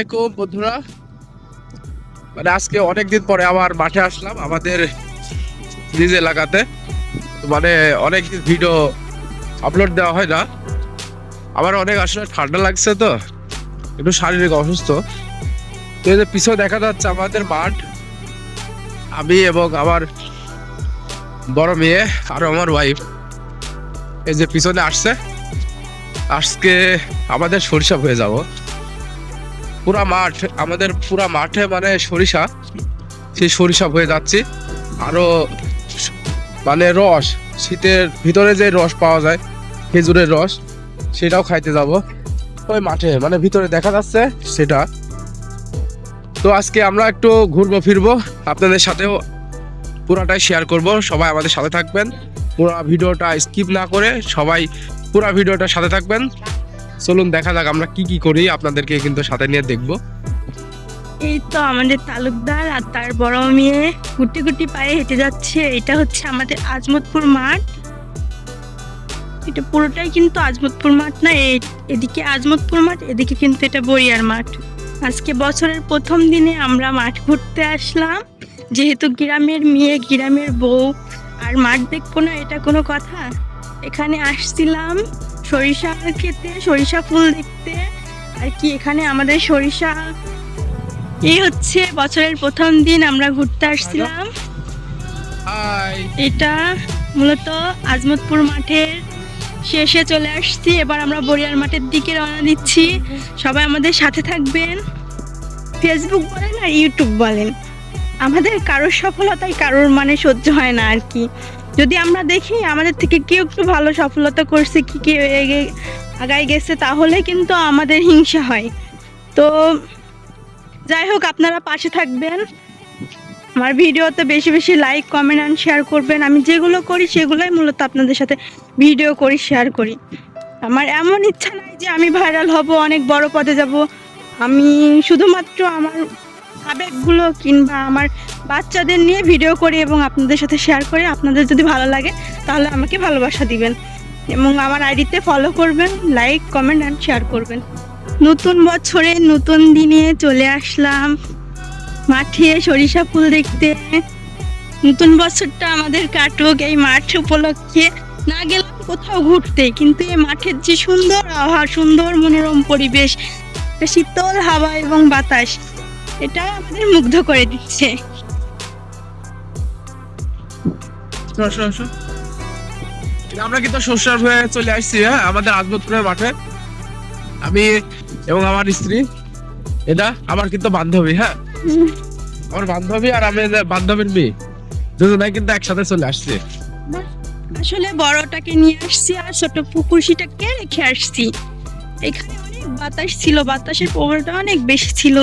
আলাইকুম, বন্ধুরা। মানে আজকে অনেকদিন পরে আবার মাঠে আসলাম আমাদের নিজ এলাকাতে। মানে অনেক ভিডিও আপলোড দেওয়া হয় না। আমার অনেক আসলে ঠান্ডা লাগছে তো, একটু শারীরিক অসুস্থ। তো এই যে পিছনে দেখা যাচ্ছে আমাদের মাঠ। আমি এবং আমার বড় মেয়ে আর আমার ওয়াইফ এই যে পিছনে আসছে। আজকে আমাদের সরিষা হয়ে যাব। পুরা মাঠ, আমাদের পুরা মাঠে মানে সরিষা, সেই সরিষা হয়ে যাচ্ছি। আরও স- মানে রস, শীতের ভিতরে যে রস পাওয়া যায়, খেজুরের রস, সেটাও খাইতে যাব। ওই মাঠে মানে ভিতরে দেখা যাচ্ছে সেটা। তো আজকে আমরা একটু ঘুরবো, ফিরবো, আপনাদের সাথেও পুরাটাই শেয়ার করব। সবাই আমাদের সাথে থাকবেন। পুরো ভিডিওটা স্কিপ না করে সবাই পুরা ভিডিওটার সাথে থাকবেন। চলুন দেখা যাক আমরা কি কি করি, আপনাদেরকে কিন্তু সাথে নিয়ে দেখব। এই তো আমাদের তালুকদার আর তার বড় মেয়ে গুটি গুটি পায়ে হেঁটে যাচ্ছে। এটা হচ্ছে আমাদের আজমতপুর মাঠ। এটা পুরোটাই কিন্তু আজমতপুর মাঠ না এদিকে আজমতপুর মাঠ, এদিকে কিন্তু এটা বড়িয়ার মাঠ। আজকে বছরের প্রথম দিনে আমরা মাঠ ঘুরতে আসলাম। যেহেতু গ্রামের মেয়ে, গ্রামের বউ, আর মাঠ দেখব না, এটা কোনো কথা? এখানে আসছিলাম। সরিষা খেতে সরিষা ফুল দেখতে। আর কি এখানে আমাদের সরিষা। এই হচ্ছে বছরের প্রথম দিন আমরা ঘুরতে আসছিলাম। এটা মূলত আজমতপুর মাঠের শেষে চলে আসছি। এবার আমরা বড়িয়ার মাঠের দিকে রওনা দিচ্ছি। সবাই আমাদের সাথে থাকবেন। ফেসবুক বলেন আর ইউটিউব বলেন। আমাদের কারোর সফলতায় কারোর মানে সহ্য হয় না আর কি। যদি আমরা দেখি আমাদের থেকে কেউ একটু ভালো সফলতা করছে, কি কেউ আগায় গেছে, তাহলে কিন্তু আমাদের হিংসা হয়। তো যাই হোক, আপনারা পাশে থাকবেন। আমার ভিডিওতে বেশি বেশি লাইক কমেন্ট অ্যান্ড শেয়ার করবেন। আমি যেগুলো করি সেগুলোই মূলত আপনাদের সাথে ভিডিও করি শেয়ার করি। আমার এমন ইচ্ছা নাই যে আমি ভাইরাল হব, অনেক বড় পদে যাব। আমি শুধুমাত্র আমার আবেগগুলো কিংবা আমার বাচ্চাদের নিয়ে ভিডিও করি এবং আপনাদের সাথে শেয়ার করি, আপনাদের যদি ভালো লাগে, তাহলে আমাকে ভালোবাসা দিবেন। এবং আমার আইডিতে ফলো করবেন লাইক কমেন্ট অ্যান্ড শেয়ার করবেন। নতুন বছরে, নতুন দিনে চলে আসলাম। মাঠে সরিষা ফুল দেখতে। নতুন বছরটা আমাদের কাটুক এই মাঠ উপলক্ষে। না গেলাম কোথাও ঘুরতে, কিন্তু এই মাঠের যে সুন্দর আবহাওয়া, সুন্দর মনোরম পরিবেশ শীতল হাওয়া এবং বাতাস। এটা আমাদের মুগ্ধ করে দিচ্ছে। আমরা কিন্তু শস্যার হয়ে চলে আসছি হ্যাঁ আমাদের আজমতপুরের মাঠে। আমি এবং আমার স্ত্রী এটা আমার কিন্তু বান্ধবী হ্যাঁ। আমার বান্ধবী আর আমি বান্ধবীর মেয়ে দুজনাই কিন্তু একসাথে চলে আসছে। আসলে বড়টাকে নিয়ে আসছি আর ছোট পুকুরশিটাকে রেখে আসছি। এখানে অনেক বাতাস ছিল বাতাসের প্রভাবটা অনেক বেশি ছিল।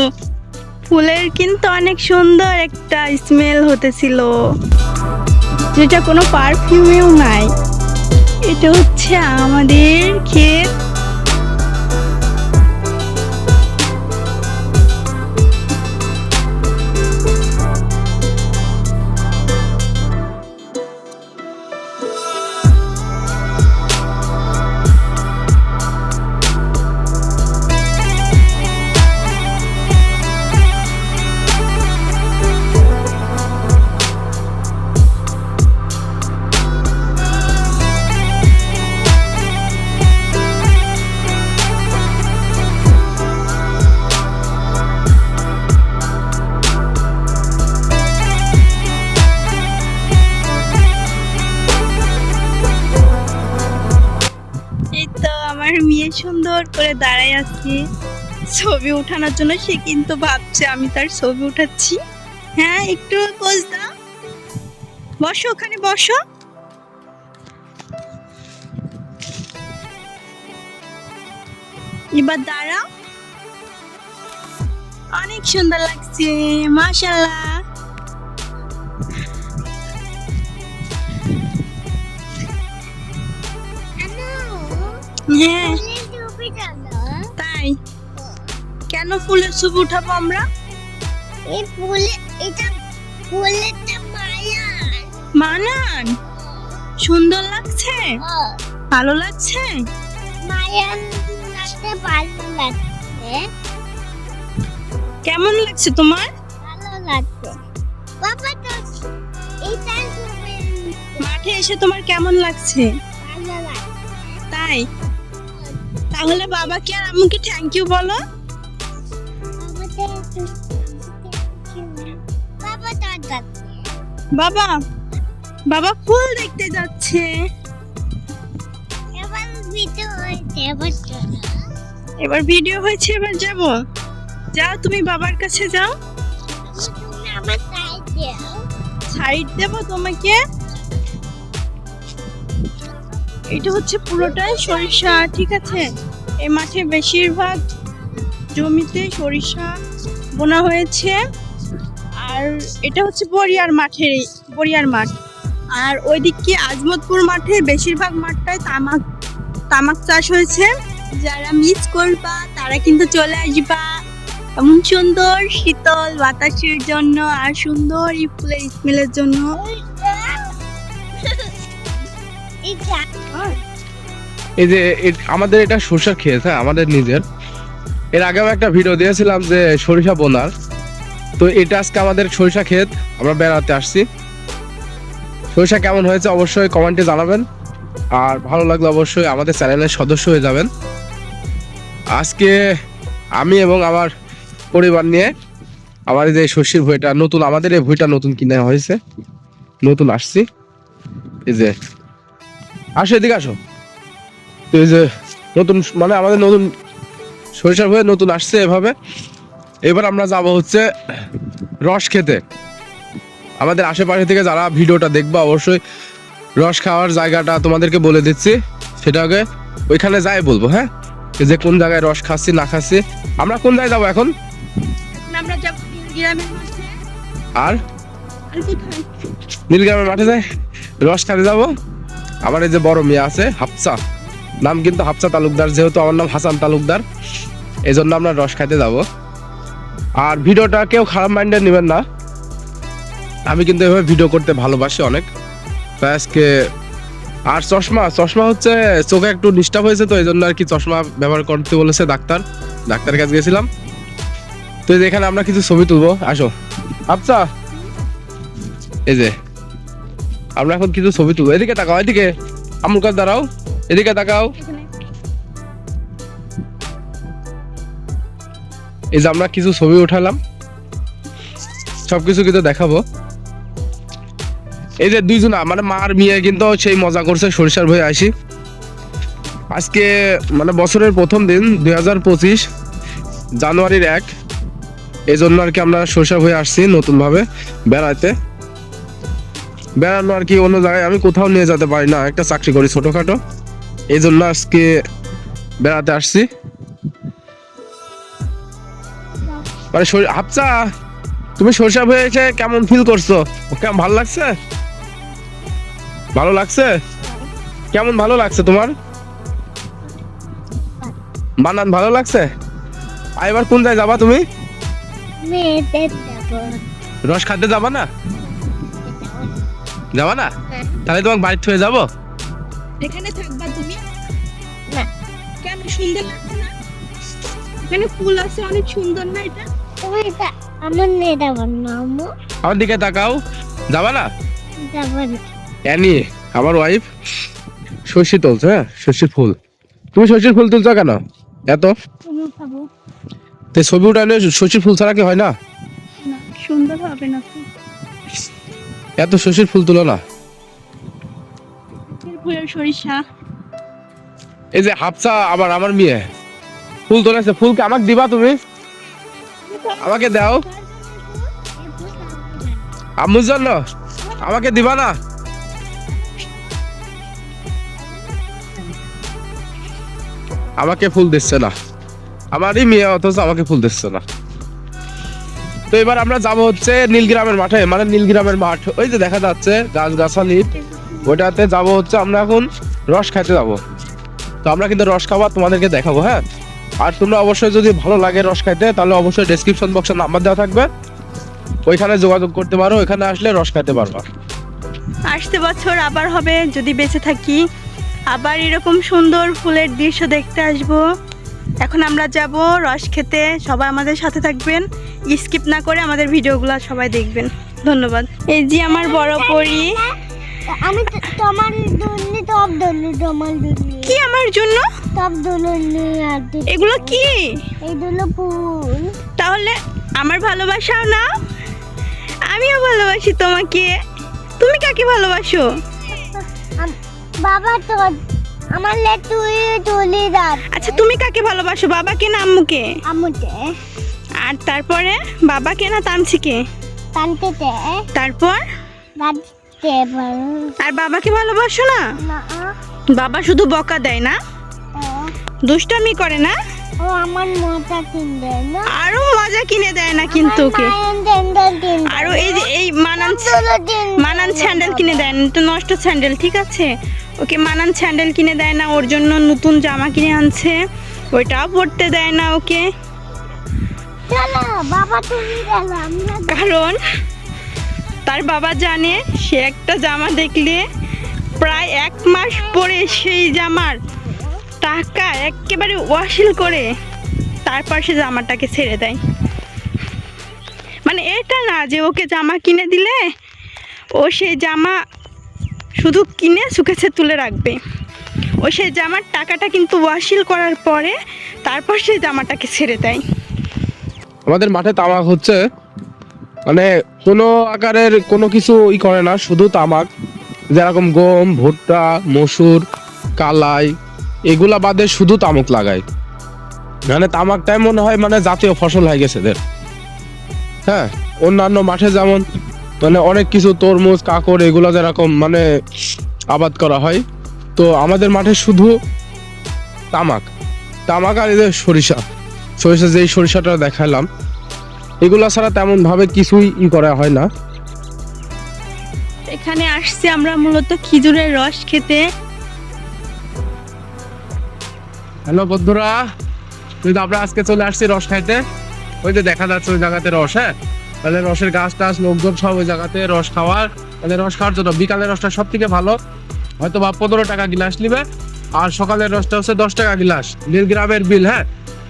ফুলের কিন্তু অনেক সুন্দর একটা স্মেল হতেছিল। যেটা কোনো পারফিউমেও নাই। এটা হচ্ছে আমাদের ক্ষেত সুন্দর করে দাঁড়ায় আছে। ছবি ওঠানোর জন্য সে কিন্তু ভাবছে, আমি তার ছবি উঠাচ্ছি। হ্যাঁ একটু পোজ দাও। বসো, ওখানে বসো। এবার দাঁড়াও। অনেক সুন্দর লাগছে মাশাল্লাহ হ্যাঁ। তাই? কেন ফুলের ছবি উঠাবো আমরা? এই ফুলে এটা ফুলেরটা মানান সুন্দর লাগছে? ভালো লাগছে? মায়া লাগতে ভালো লাগছে। কেমন লাগছে তোমার? ভালো লাগছে। বাবা তো এটা মাঠে এসে তোমার কেমন লাগছে? ভালো লাগছে। তাই? তাহলে বাবাকে আর আম্মুকে থ্যাংক ইউ বলো? বাবা বাবা ফুল দেখতে যাচ্ছে। এবার ভিডিও হয়েছে এবার ভিডিও হয়েছে এবার যাব। যাও তুমি বাবার কাছে যাও। সাইড দেব তোমাকে? এটা হচ্ছে পুরোটাই সরিষা, ঠিক আছে? এই মাঠে বেশিরভাগ জমিতে সরিষা বোনা হয়েছে। আর এটা হচ্ছে বরিয়ার মাঠের বরিয়ার মাঠ। আর ওইদিকে আজমতপুর মাঠে বেশিরভাগ মাঠটাই তামাক তামাক চাষ হয়েছে। যারা মিস করবা, তারা কিন্তু চলে আসবা। এমন সুন্দর, শীতল বাতাসের জন্য আর সুন্দর স্মেলের জন্য। এই যে আমাদের এটা সরষার ক্ষেত হ্যাঁ আমাদের নিজের। এর আগেও একটা ভিডিও দিয়েছিলাম যে সরিষা বোনার। তো এটা আজকে আমাদের সরিষা ক্ষেত আমরা বেড়াতে আসছি। সরিষা কেমন হয়েছে অবশ্যই কমেন্টে জানাবেন। আর ভালো লাগলে অবশ্যই আমাদের চ্যানেলের সদস্য হয়ে যাবেন। আজকে আমি এবং আমার পরিবার নিয়ে আমার যে শস্যের ভুঁইটা, নতুন আমাদের এই ভুঁইটা নতুন কিনে হয়েছে। নতুন আসছি। এই যে, আসো এদিকে আসো। এই যে নতুন মানে আমাদের নতুন সরিষার ভুঁয়ে নতুন আসছে এভাবে। এবার আমরা যাব হচ্ছে রস খেতে। আমাদের আশেপাশে থেকে যারা ভিডিওটা দেখবা অবশ্যই রস খাওয়ার জায়গাটা তোমাদেরকে বলে দিচ্ছি। সেটাকে ওইখানে যাই বলব হ্যাঁ? যে কোন জায়গায় রস খাচ্ছি না খাচ্ছি। আমরা কোন জায়গায় যাব এখন? আর? নীলগ্রামের মাঠে যাই। রস খাতে যাব। আমার এই যে বড় মেয়ে আছে হাফসা। নাম কিন্তু হাফসা তালুকদার, যেহেতু আমার নাম হাসান তালুকদার এই জন্য আমরা রস খাইতে যাব। আর ভিডিওটা কেউ খারাপ মাইন্ডে নেবেন না। আমি কিন্তু এভাবে ভিডিও করতে ভালোবাসি অনেক। আজকে আর চশমা চশমা হচ্ছে চোখে একটু ডিস্টার্ব হয়েছে তো এই জন্য আর কি চশমা ব্যবহার করতে বলেছে ডাক্তার। ডাক্তারের কাছে গেছিলাম। তো এখানে আমরা কিছু ছবি তুলবো, আসো। আচ্ছা এই যে, আমরা এখন কিছু ছবি তুলবো। এদিকে তাকাও, এদিকে। আমুল কাজ দাঁড়াও। এদিকে তাকাও। এই যে আমরা কিছু ছবি উঠালাম। সবকিছু কিন্তু দেখাবো। এই যে দুইজনা মানে মার মেয়ে কিন্তু সেই মজা করছে সরিষার ভয়ে আসি। আজকে মানে বছরের প্রথম দিন দুই হাজার পঁচিশ জানুয়ারির এক। এই জন্য আর কি আমরা সরিষার ভয়ে আসছি নতুনভাবে বেড়াইতে। বেড়ানো আর কি অন্য জায়গায় আমি কোথাও নিয়ে যেতে পারি না একটা চাকরি করি ছোটখাটো। এই জন্য আজকে বেড়াতে আসছি। মানে শরীর তুমি সরিষা এসে কেমন ফিল করছ? কেমন ভালো লাগছে? ভালো লাগছে? কেমন ভালো লাগছে তোমার? বানান ভালো লাগছে? আর এবার কোন জায়গায় যাবা তুমি? রস খাতে যাবা না? যাবা না? তাহলে তোমার বাড়ি থেকে যাব? এখানে থাকবা সুন্দর এখানে ফুল আছে অনেক সুন্দর না এটা? তুমি আমার না দিকে তাকাও। যাবা না? যাব না। অ্যানি আমার ওয়াইফ শস্যি তুলছে হ্যাঁ? শস্যির ফুল। তুমি শস্যির ফুল তুলছো কেন? এত? তো ছবি উঠালে শস্যির ফুল ছাড়া কি হয় না? না সুন্দর হবে না এত শস্যির ফুল তুলো না। সরিষা। এই যে হাফসা আবার আমার মেয়ে। ফুল তোলেছে ফুলকে আমাকে দিবা তুমি? আমাকে দাও। আম্মুর জন্য আমাকে দিবা না? আমাকে ফুল দিচ্ছে না। আমারই মেয়ে, অথচ আমাকে ফুল দিচ্ছে না। তো এবার আমরা যাব হচ্ছে নীলগ্রামের মাঠে মানে নীলগ্রামের মাঠ। ওই যে দেখা যাচ্ছে গাছ গাছালি ওইটাতে যাব হচ্ছে আমরা এখন রস খাইতে যাব। তো আমরা কিন্তু রস খাবার তোমাদেরকে দেখাবো হ্যাঁ? আর তোমরা অবশ্যই যদি ভালো লাগে রস খাইতে, তাহলে অবশ্যই ডেসক্রিপশন বক্সে নাম্বার দেওয়া থাকবে। ওইখানে যোগাযোগ করতে পারো, ওইখানে আসলে রস খাইতে পারবা। আসতে বছর আবার হবে, যদি বেঁচে থাকি। আবার এরকম সুন্দর ফুলের দৃশ্য দেখতে আসব। এখন আমরা যাব রস খেতে, সবাই আমাদের সাথে থাকবেন। স্কিপ না করে আমাদের ভিডিওগুলো সবাই দেখবেন। ধন্যবাদ। এই যে আমার বড় পরি। আমি তোমার দুর্নি টপ দুর্নি তোমার দুর্নি কি আমার জন্য? টপ আর এগুলো কি? এই দুলো ফুল। তাহলে আমার ভালোবাসাও না আমিও ভালোবাসি তোমাকে। তুমি কাকে ভালোবাসো? বাবা তো আমার তুই তুলি রাত আচ্ছা তুমি কাকে ভালোবাসো বাবাকে না আম্মুকে? আমুতে আর তারপরে বাবাকে না তামসিকে কানতেতে তারপর? পারো আর বাবাকে ভালোবাসো না? বাবা শুধু বকা দেয় না? দুষ্টামি করে না? ও আমার মোটা কিনবে না? আরও মজা কিনে দেয় না কিন্তু ওকে। আরও এই যে এই মানান মানান স্যান্ডেল কিনে দেয় না তো নষ্ট স্যান্ডেল ঠিক আছে? ওকে মানান স্যান্ডেল কিনে দেয় না ওর জন্য নতুন জামা কিনে আনছে ওইটাও পরতে দেয় না ওকে। চলো বাবা তুমি গেল আমরা কারণ তার বাবা জানে, সে একটা জামা দেখলে প্রায় এক মাস পরে সেই জামার টাকা একেবারে ওয়াসিল করে তারপর সে জামাটাকে ছেড়ে দেয়। মানে এটা না যে ওকে জামা কিনে দিলে ও সেই জামা শুধু কিনে সুখেছে তুলে রাখবে। ও সেই জামার টাকাটা কিন্তু ওয়াসিল করার পরে তারপর সেই জামাটাকে ছেড়ে দেয়। আমাদের মাঠে তামাক হচ্ছে। মানে কোনো আকারের কোনো কিছু ই করে না, শুধু তামাক, যেরকম গম, ভুট্টা, মসুর, কালাই, এগুলা বাদে শুধু তামাক লাগায় মানে তামাকটাই মনে হয় মানে জাতীয় ফসল হয়ে গেছে এদের। হ্যাঁ অন্যান্য মাঠে যেমন মানে অনেক কিছু তরমুজ, কাকড়, এগুলো যেরকম মানে আবাদ করা হয়, তো আমাদের মাঠে শুধু তামাক। তামাক আর এদের সরিষা সরিষা যেই সরিষাটা দেখালাম এগুলা ছাড়া তেমন ভাবে কিছুই ই করা হয় না। এখানে আসছি আমরা মূলত খেজুরের রস খেতে। হ্যালো বন্ধুরা কিন্তু আমরা আজকে চলে আসছি রস খাইতে। ওই যে দেখা যাচ্ছে ওই জায়গাতে রস হ্যাঁ? তাহলে রসের গাছ টাছ লোকজন সব ওই জায়গাতে রস খাওয়ার তাহলে রস খাওয়ার জন্য বিকালের রসটা সব থেকে ভালো। হয়তো বা পনেরো টাকা গিলাস নিবে আর সকালের রসটা হচ্ছে দশ টাকা গিলাস নীলগ্রামের বিল হ্যাঁ?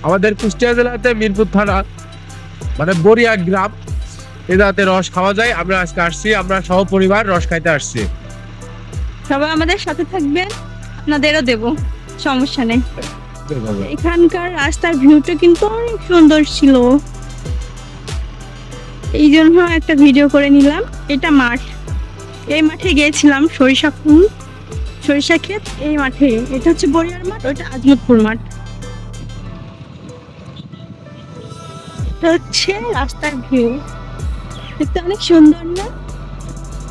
আমাদের কুষ্টিয়া জেলাতে মিরপুর থানা মানে বরিয়া গ্রাম। জায়গাতে রস খাওয়া যায়। আমরা আজকে আসছি আমরা সহ পরিবার রস খাইতে আসছি। সবাই আমাদের সাথে থাকবেন আপনাদেরও দেব সমস্যা নেই। এখানকার রাস্তার ভিউটা কিন্তু অনেক সুন্দর ছিল। এই জন্য একটা ভিডিও করে নিলাম। এটা মাঠ। এই মাঠে গিয়েছিলাম সরিষা ফুল সরিষা ক্ষেত এই মাঠে। এটা হচ্ছে বরিয়ার মাঠ ওইটা আজমতপুর মাঠ। এটা হচ্ছে রাস্তার ভিউ দেখতে অনেক সুন্দর না?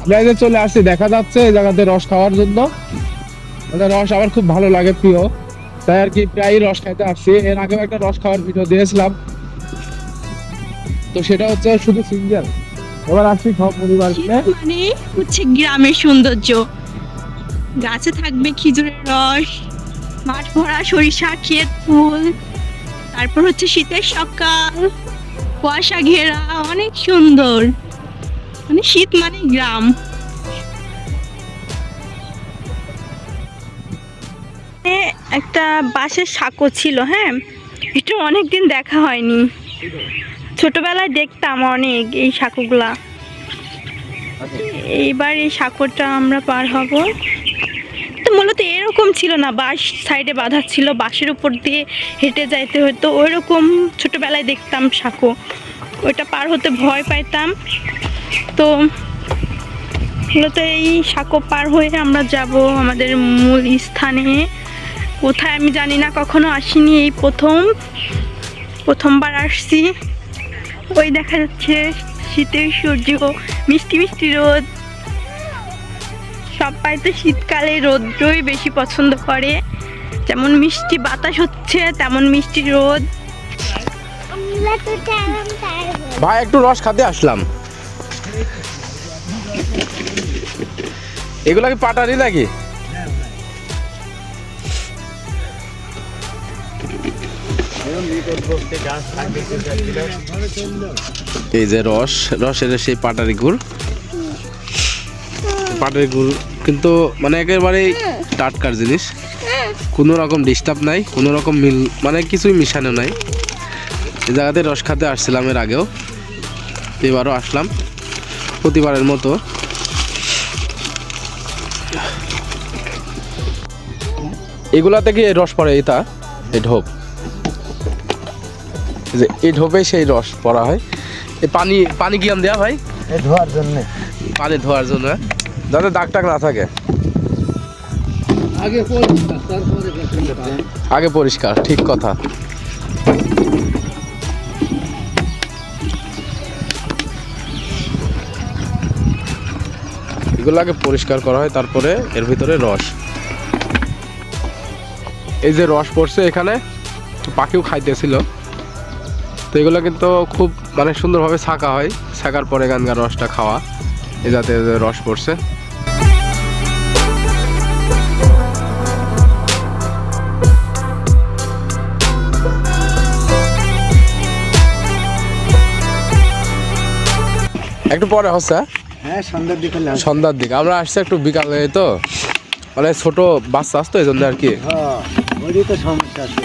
আমরা চলে আসছি দেখা যাচ্ছে এই জায়গাতে রস খাওয়ার জন্য। রস আমার খুব ভালো লাগে প্রিয়। তাই আর কি প্রায়ই রস খাইতে আসছি। এর আগেও একটা রস খাওয়ার ভিডিও দিয়েছিলাম। তো সেটা হচ্ছে শুধু সিঙ্গেল এবার আসছি সব পরিবার মানে? হচ্ছে গ্রামের সৌন্দর্য। গাছে থাকবে খেজুরের রস মাঠ ভরা সরিষা ক্ষেত ফুল তারপর হচ্ছে শীতের সকাল। কুয়াশা ঘেরা অনেক সুন্দর। মানে শীত মানে গ্রাম। এ একটা বাঁশের সাঁকো ছিল হ্যাঁ? এটা অনেকদিন দেখা হয়নি। ছোটবেলায় দেখতাম অনেক এই সাঁকোগুলা। এইবার এই সাঁকোটা আমরা পার হব। মূলত এরকম ছিল না, বাঁশ সাইডে বাঁধা ছিল, বাঁশের উপর দিয়ে হেঁটে যাইতে হতো ওই রকম ছোটোবেলায় দেখতাম সাঁকো। ওইটা পার হতে ভয় পাইতাম। তো মূলত এই সাঁকো পার হয়ে আমরা যাব আমাদের মূল স্থানে। কোথায় আমি জানি না, কখনো আসিনি এই প্রথম। প্রথমবার আসছি। ওই দেখা যাচ্ছে শীতের সূর্য, মিষ্টি মিষ্টি রোদ। সবাই তো শীতকালে রোদ্রই বেশি পছন্দ করে। যেমন মিষ্টি বাতাস হচ্ছে, তেমন মিষ্টি রোদ। ভাই, একটু রস খাতে আসলাম। এগুলা কি পাটারি নাকি? এই যে রস, রসের সেই পাটারি গুড়। পাটারি গুড় কিন্তু মানে একেবারে টাটকার জিনিস। কোনো রকম ডিস্টার্ব নাই কোনো রকম মিল মানে কিছুই মিশানো নাই। এই জায়গাতে রস খাতে আসছিলাম এর আগেও এবারও আসলাম প্রতিবারের মতো। এগুলা থেকে এই রস পড়ে এটা এই ঢোপ। এই যে এই ঢোপে সেই রস পড়া হয়। এই পানি পানি কি আম দেওয়া ভাই? ধোয়ার জন্য। পানি ধোয়ার জন্য যাতে দাগ টাগ না থাকে। আগে পরিষ্কার ঠিক কথা। এগুলো আগে পরিষ্কার করা হয় তারপরে এর ভিতরে রস। এই যে রস পড়ছে এখানে পাখিও খাইতেছিল। তো এগুলো কিন্তু খুব মানে সুন্দরভাবে ছাঁকা হয়। ছাকার পরে গানগার রসটা খাওয়া এই যাতে রস পড়ছে। একটু পরে হচ্ছে হ্যাঁ? সন্ধ্যার দিকে সন্ধ্যার দিকে। আমরা আসছি একটু বিকালে তো মানে ছোট বাচ্চা আসতো এই জন্য আর কি। হ্যাঁ ওইটাই তো সমস্যা আছে।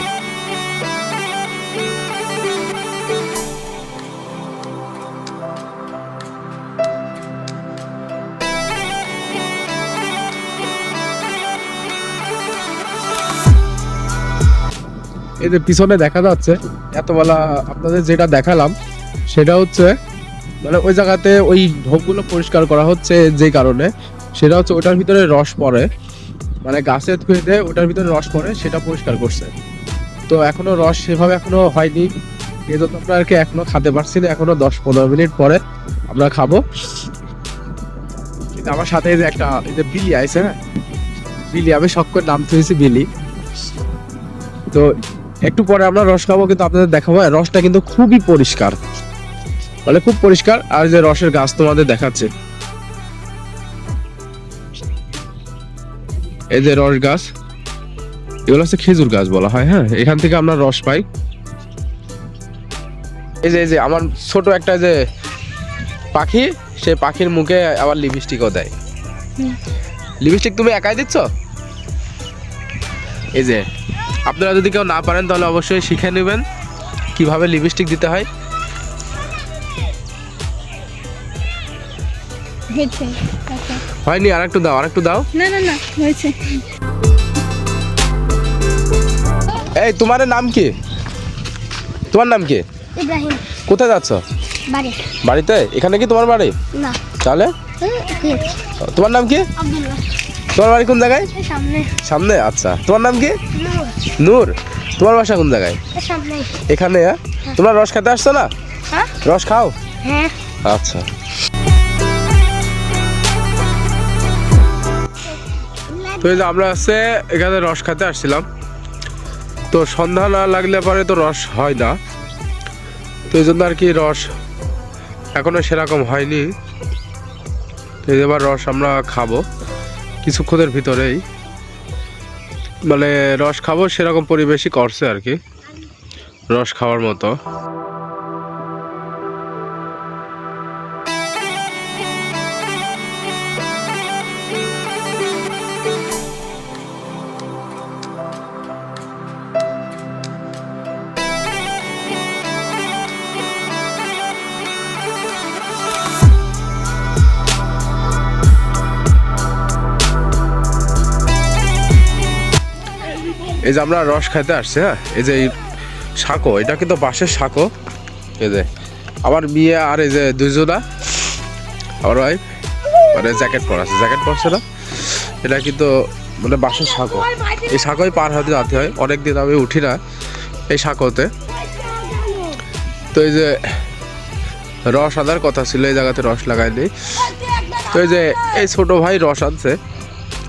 এই যে পিছনে দেখা যাচ্ছে এতবেলা আপনাদের যেটা দেখালাম সেটা হচ্ছে মানে ওই জায়গাতে ওই ঢোপগুলো পরিষ্কার করা হচ্ছে যে কারণে, সেটা হচ্ছে ওটার ভিতরে রস পড়ে। মানে গাছের থুয়েতে ওটার ভিতরে রস পড়ে, সেটা পরিষ্কার করছে। তো এখনও রস সেভাবে এখনও হয়নি। এই জন্য আমরা আর কি এখনও খেতে পারছি না, এখনও দশ পনেরো মিনিট পরে আমরা খাব। কিন্তু আমার সাথে যে একটা, এই যে বিলি আছে হ্যাঁ? বিলি, আমি শখ করে নাম থুয়েছি বিলি। তো একটু পরে আমরা রস খাব, কিন্তু আপনাদের দেখাবো রসটা কিন্তু খুবই পরিষ্কার। মানে খুব পরিষ্কার আর যে রসের গাছ তোমাদের দেখাচ্ছে। এই যে রস গাছ, এগুলো হচ্ছে খেজুর গাছ বলা হয় হ্যাঁ? এখান থেকে আমরা রস পাই। এই যে এই যে, আমার ছোট একটা যে পাখি, সে পাখির মুখে আবার লিপস্টিকও দেয়। লিপস্টিক তুমি একাই দিচ্ছ? এই যে, আপনারা যদি কেউ না পারেন, তাহলে অবশ্যই শিখে নেবেন কীভাবে লিপস্টিক দিতে হয়। হয়েছে আচ্ছা। হয়নি আর একটু দাও আর একটু দাও। না না না হয়েছে। এই তোমার নাম কি? তোমার নাম কি? ইব্রাহিম। কোথায় যাচ্ছ? বাড়ি। বাড়িতে? এখানে কি তোমার বাড়ি? না। তাহলে? তোমার নাম কি? তোমার বাড়ি কোন জায়গায়? সামনে। সামনে আচ্ছা। তোমার নাম কি? নূর। তোমার বাসা কোন জায়গায়? এখানে হ্যাঁ? তোমরা রস খেতে আসছো না? হ্যাঁ। রস খাও? হ্যাঁ। আচ্ছা। তো এই যে আমরা আছে এখানে রস খেতে আসছিলাম। তো সন্ধ্যা না লাগলে পরে তো রস হয় না। তো এই জন্য আর কি রস এখনও সেরকম হয়নি। তো এই এবার রস আমরা খাব কিছুক্ষণের ভিতরেই। মানে রস খাব সেরকম পরিবেশই করছে আর কি। রস খাওয়ার মতো। এই যে আমরা রস খাইতে আসছি হ্যাঁ? এই যে শাঁকো, এটা কিন্তু বাঁশের শাঁকো। এই যে, আমার বিয়ে আর এই যে দুইজনা আমার ভাই মানে জ্যাকেট পরা আছে। জ্যাকেট পরছে না? এটা কিন্তু মানে বাঁশের শাঁকো। এই শাঁকোই পার হতে যেতে হয়। অনেকদিন আমি উঠি না এই শাঁকোতে। তো এই যে রস আনার কথা ছিল, এই জায়গাতে রস লাগায়নি তো এই যে এই ছোট ভাই রস আনছে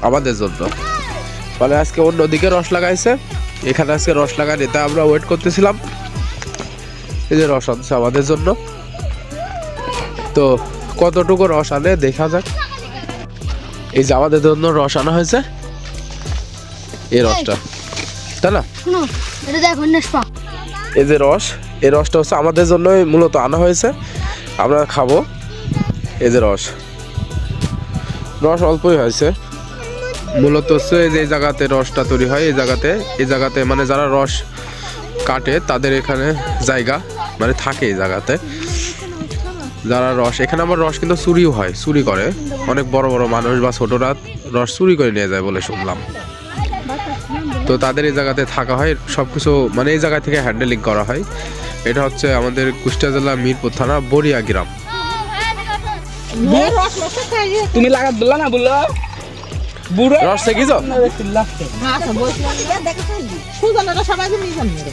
আমাদের জন্য। মানে আজকে অন্যদিকে রস লাগাইছে। এখানে আজকে রস লাগায়নি তাই আমরা ওয়েট করতেছিলাম। এই যে রস আনছে আমাদের জন্য। তো কতটুকু রস আনে দেখা যাক। এই যে আমাদের জন্য রস আনা হয়েছে। এই রসটা। তাই না? এই যে রস এই রসটা হচ্ছে আমাদের জন্যই মূলত আনা হয়েছে। আমরা খাব। এই যে রস। রস অল্পই হয়েছে। মূলত হচ্ছে যে জায়গাতে রসটা তৈরি হয়, এই জায়গাতে এই জায়গাতে মানে যারা রস কাটে তাদের এখানে জায়গা মানে থাকে এই জায়গাতে। যারা রস, এখানে আবার রস কিন্তু চুরিও হয়, চুরি করে। অনেক বড় বড় মানুষ বা ছোটরা রস চুরি করে নিয়ে যায় বলে শুনলাম। তো তাদের এই জায়গাতে থাকা হয় সব কিছু মানে এই জায়গা থেকে হ্যান্ডেলিং করা হয়। এটা হচ্ছে আমাদের কুষ্টিয়া জেলা মিরপুর থানা বরিয়া গ্রাম। তুমি লাগাত বললা না বলল বুড়ো? রস শিখিছো সুজনেরা সবাই নিয়ে যান রে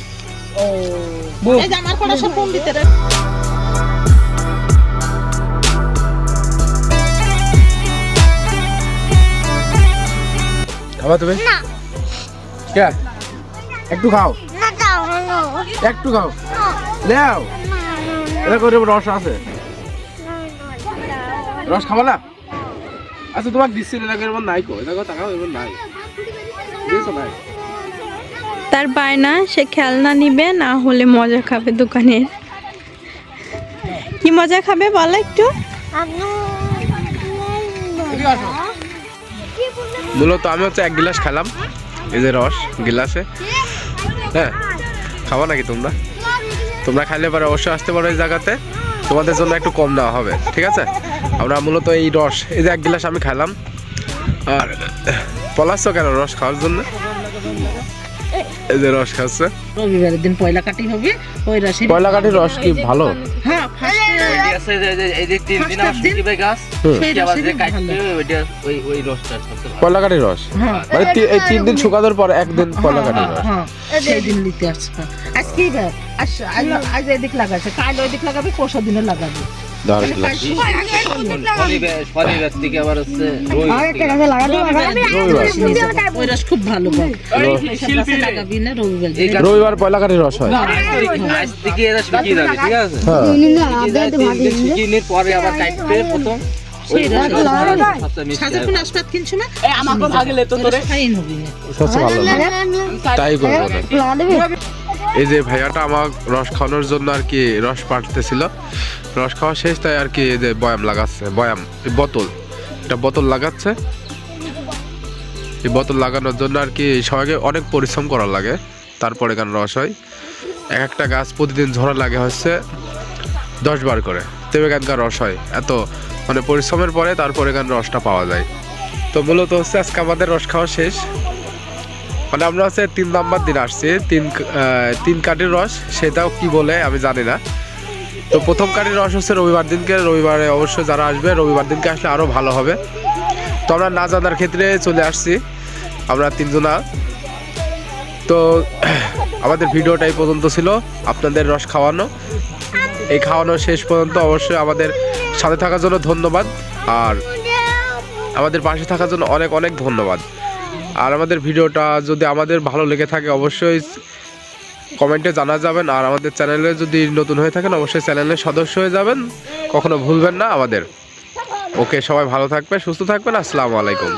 এই আমার কোনো সব পন্ডিতের খাবা তুমি? কে? একটু খাও। না না একটু খাও। নাও এটা করে রস আছে। রস খাবা না? আচ্ছা তোমাকে দিচ্ছি না এরকম নাই কো দেখো তাকাও এরকম নাই। দিয়েছ নাই? তার বায়না সে খেলনা নিবে না হলে মজা খাবে দোকানের। কি মজা খাবে বলো একটু? মূলত আমি হচ্ছে এক গিলাস খেলাম। এই যে রস গিলাসে। হ্যাঁ খাবা নাকি তোমরা? তোমরা খাইলে পারে অবশ্যই আসতে পারো এই জায়গাতে। তোমাদের জন্য একটু কম দেওয়া হবে ঠিক আছে? আমরা মূলত এই রস এই যে এক গিলাস আমি খেলাম আর পলাচ্ছ কেন রস খাওয়ার জন্য? এই যে রস খাচ্ছে। রবিবারের দিন পয়লা কাটি হবে ওই রসে পয়লা কাঠির রস কি ভালো? হ্যাঁ রসে ওই ওই হ্যাঁ। মানে এই তিন দিন শুকানোর পর একদিন রস। হ্যাঁ সেই দিন নিতে আসবে আজকে আজ এদিক লাগাচ্ছে কাল লাগাবে পরশু দিনে লাগাবে। রবিবার পয়লা কাঠির রস হয় হ্যাঁ পরে আবার কাটবে প্রথম হয়। এই যে ভাইয়াটা আমার রস খাওয়ানোর জন্য আর কি রস পাঠতেছিল রস খাওয়া শেষ, তাই আর কি এই যে বয়াম লাগাচ্ছে, বয়াম, এই বোতল। এটা বোতল লাগাচ্ছে। এই বোতল লাগানোর জন্য আর কি সবাইকে অনেক পরিশ্রম করা লাগে, তারপরে এখানে রস হয়। এক একটা গাছ প্রতিদিন ঝরা লাগে হচ্ছে দশ বার করে, তবে এখানকার রস হয়। এত মানে পরিশ্রমের পরে তারপরে এখানে রসটা পাওয়া যায়। তো মূলত হচ্ছে আজকে আমাদের রস খাওয়া শেষ। মানে আমরা হচ্ছে তিন নাম্বার দিন আসছি, তিন তিন কাঠির রস, সেটাও কি বলে আমি জানি না। তো প্রথম কাঠির রস হচ্ছে রবিবার দিনকে। রবিবারে অবশ্যই যারা আসবে, রবিবার দিনকে আসলে আরও ভালো হবে। তো আমরা না জানার ক্ষেত্রে চলে আসছি। আমরা তিনজনা। তো আমাদের ভিডিওটা এই পর্যন্ত ছিল। আপনাদের রস খাওয়ানো। এই খাওয়ানো শেষ পর্যন্ত অবশ্যই আমাদের সাথে থাকার জন্য ধন্যবাদ। আর আমাদের পাশে থাকার জন্য অনেক অনেক ধন্যবাদ। আর আমাদের ভিডিওটা যদি আমাদের ভালো লেগে থাকে, অবশ্যই কমেন্টে জানা যাবেন। আর আমাদের চ্যানেলে যদি নতুন হয়ে থাকেন, অবশ্যই চ্যানেলের সদস্য হয়ে যাবেন। কখনো ভুলবেন না আমাদের। ওকে, সবাই ভালো থাকবে সুস্থ থাকবেন। আসসালামু আলাইকুম।